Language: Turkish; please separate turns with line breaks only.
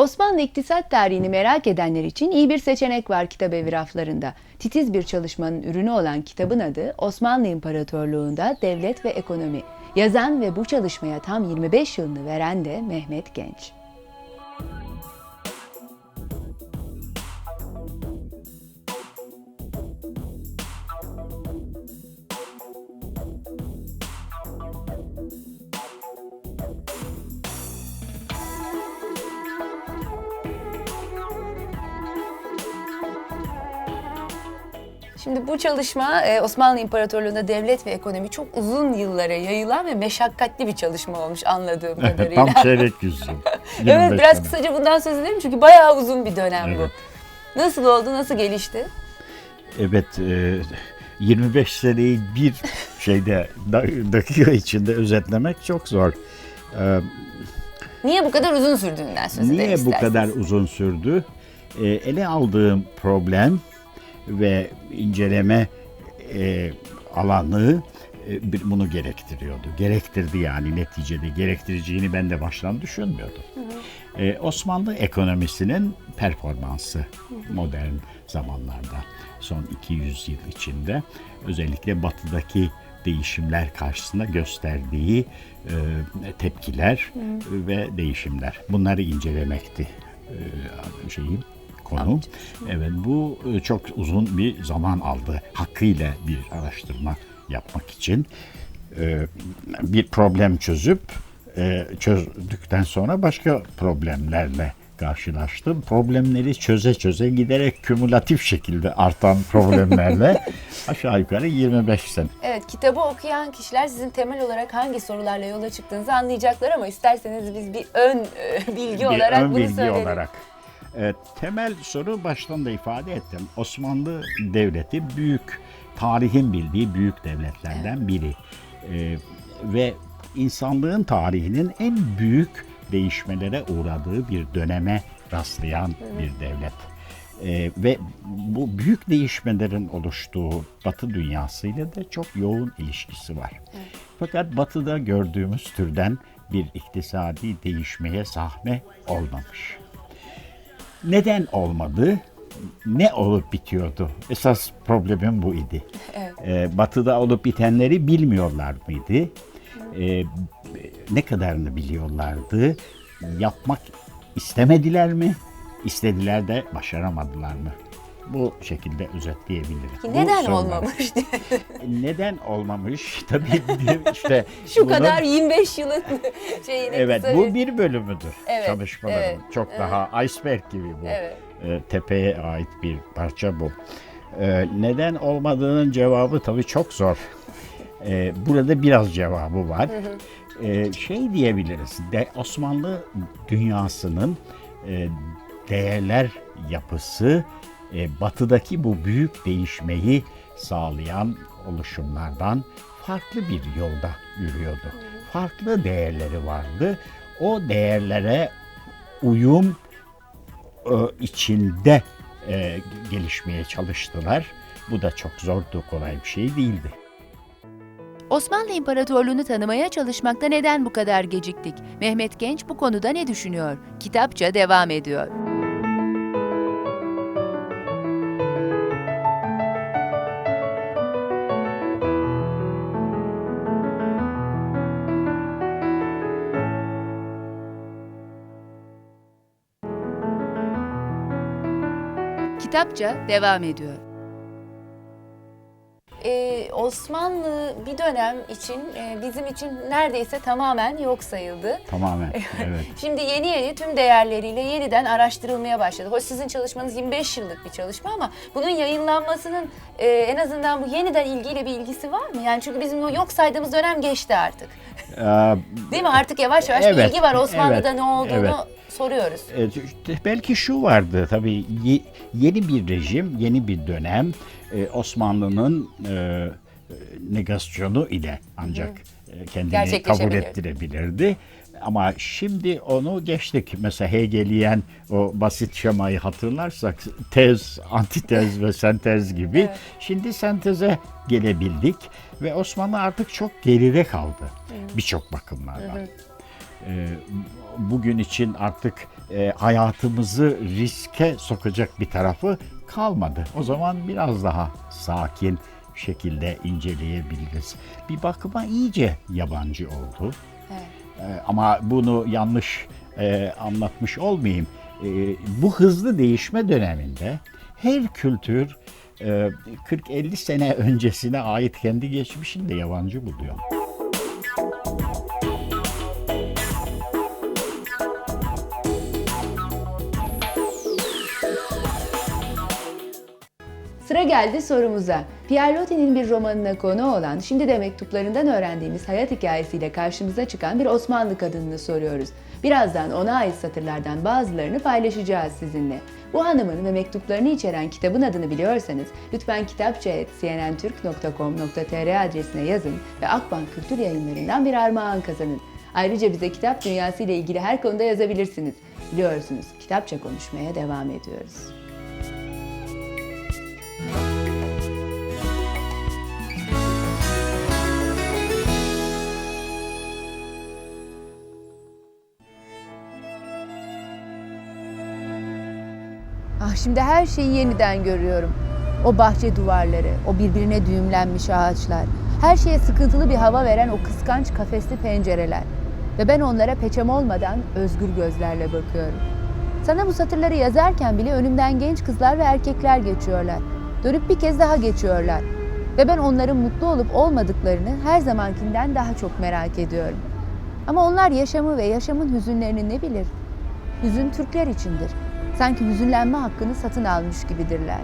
Osmanlı iktisat tarihini merak edenler için iyi bir seçenek var kitabevi raflarında. Titiz bir çalışmanın ürünü olan kitabın adı Osmanlı İmparatorluğunda Devlet ve Ekonomi. Yazan ve bu çalışmaya tam 25 yılını veren de Mehmet Genç. Şimdi bu çalışma e, Osmanlı İmparatorluğu'nda devlet ve ekonomi çok uzun yıllara yayılan ve meşakkatli bir çalışma olmuş anladığım kadarıyla.
Tam çeyrek yüzyıl.
evet
25
biraz
sene.
kısaca bundan söz edelim çünkü bayağı uzun bir dönem
Evet.
bu. Nasıl oldu, nasıl gelişti?
Evet, e, 25 seneyi bir şeyde da- dakika içinde özetlemek çok zor. E,
Niye bu kadar uzun sürdüğünden söz edelim
niye bu kadar uzun sürdü? E, ele aldığım problem ve inceleme e, alanı e, bunu gerektiriyordu. Gerektirdi yani neticede gerektireceğini ben de baştan düşünmüyordum. E, Osmanlı ekonomisinin performansı modern zamanlarda son 200 yıl içinde özellikle batıdaki değişimler karşısında gösterdiği e, tepkiler ve değişimler. Bunları incelemekti e, şeyim konu. Evet bu e, çok uzun bir zaman aldı. Hakkıyla bir araştırma yapmak için e, bir problem çözüp e, çözdükten sonra başka problemlerle karşılaştım. Problemleri çöze çöze giderek kümülatif şekilde artan problemlerle aşağı yukarı 25 sene.
Evet, kitabı okuyan kişiler sizin temel olarak hangi sorularla yola çıktığınızı anlayacaklar ama isterseniz biz bir ön bilgi
bir
olarak
ön
bunu
bilgi
söyleyelim.
olarak. Evet, temel soru baştan da ifade ettim. Osmanlı Devleti büyük, tarihin bildiği büyük devletlerden biri. Ee, ve insanlığın tarihinin en büyük değişmelere uğradığı bir döneme rastlayan bir devlet. Ee, ve bu büyük değişmelerin oluştuğu Batı dünyasıyla da çok yoğun ilişkisi var. Fakat Batı'da gördüğümüz türden bir iktisadi değişmeye sahne olmamış. Neden olmadı? Ne olup bitiyordu? Esas problemim bu idi. Ee, batı'da olup bitenleri bilmiyorlar mıydı? Ee, ne kadarını biliyorlardı? Yapmak istemediler mi? İstediler de başaramadılar mı? Bu şekilde özetleyebilirim.
Ki
Bu
neden
sorular.
olmamış.
Neden olmamış? Tabii işte
Şu
bunun-
kadar 25 yılın şeyini
Evet
kısa
bu
bir-
bölümüdür
Evet,
çalışmaların.
evet,
Çok
evet.
daha iceberg gibi bu.
Evet.
Ee, tepeye ait bir parça bu. Ee, neden olmadığının cevabı tabii çok zor. Ee, burada biraz cevabı var. Şey diyebiliriz. De, Osmanlı dünyasının e, değerler yapısı e, batıdaki bu büyük değişmeyi sağlayan oluşumlardan farklı bir yolda yürüyordu. Farklı değerleri vardı. O değerlere uyum e, içinde e, gelişmeye çalıştılar. Bu da çok zordu, kolay bir şey değildi.
Osmanlı İmparatorluğunu tanımaya çalışmakta neden bu kadar geciktik? Mehmet Genç bu konuda ne düşünüyor? Kitapça devam ediyor. Kitapça devam ediyor.
Ee, Osmanlı bir dönem için e, bizim için neredeyse tamamen yok sayıldı.
Tamamen. Evet.
Şimdi yeni yeni tüm değerleriyle yeniden araştırılmaya başladı. Hoş sizin çalışmanız 25 yıllık bir çalışma ama bunun yayınlanmasının e, en azından bu yeniden ilgiyle bir ilgisi var mı? Yani çünkü bizim o yok saydığımız dönem geçti artık.
Ee,
Değil mi? Artık yavaş yavaş bir
Evet,
ilgi var. Osmanlı'da
evet,
ne olduğunu
evet.
soruyoruz.
E, belki şu vardı tabii ye- yeni bir rejim, yeni bir dönem e, Osmanlı'nın e, negasyonu ile ancak e, kendini kabul ettirebilirdi. Ama şimdi onu geçtik. Mesela Hegeliyen o basit şemayı hatırlarsak tez, antitez ve sentez gibi. Şimdi senteze gelebildik ve Osmanlı artık çok geride kaldı birçok bakımlardan. E, bugün için artık e, hayatımızı riske sokacak bir tarafı kalmadı. O zaman biraz daha sakin şekilde inceleyebiliriz. Bir bakıma iyice yabancı oldu. Ee, ama bunu yanlış e, anlatmış olmayayım. Ee, bu hızlı değişme döneminde her kültür e, 40-50 sene öncesine ait kendi geçmişini de yabancı buluyor.
Sıra geldi sorumuza. Pierre Loti'nin bir romanına konu olan, şimdi de mektuplarından öğrendiğimiz hayat hikayesiyle karşımıza çıkan bir Osmanlı kadınını soruyoruz. Birazdan ona ait satırlardan bazılarını paylaşacağız sizinle. Bu hanımın ve mektuplarını içeren kitabın adını biliyorsanız lütfen kitapça.cnntürk.com.tr adresine yazın ve Akbank Kültür Yayınları'ndan bir armağan kazanın. Ayrıca bize kitap dünyası ile ilgili her konuda yazabilirsiniz. Biliyorsunuz kitapça konuşmaya devam ediyoruz. Ah şimdi her şeyi yeniden görüyorum. O bahçe duvarları, o birbirine düğümlenmiş ağaçlar, her şeye sıkıntılı bir hava veren o kıskanç kafesli pencereler. Ve ben onlara peçem olmadan özgür gözlerle bakıyorum. Sana bu satırları yazarken bile önümden genç kızlar ve erkekler geçiyorlar. Dönüp bir kez daha geçiyorlar. Ve ben onların mutlu olup olmadıklarını her zamankinden daha çok merak ediyorum. Ama onlar yaşamı ve yaşamın hüzünlerini ne bilir? Hüzün Türkler içindir. Sanki hüzünlenme hakkını satın almış gibidirler.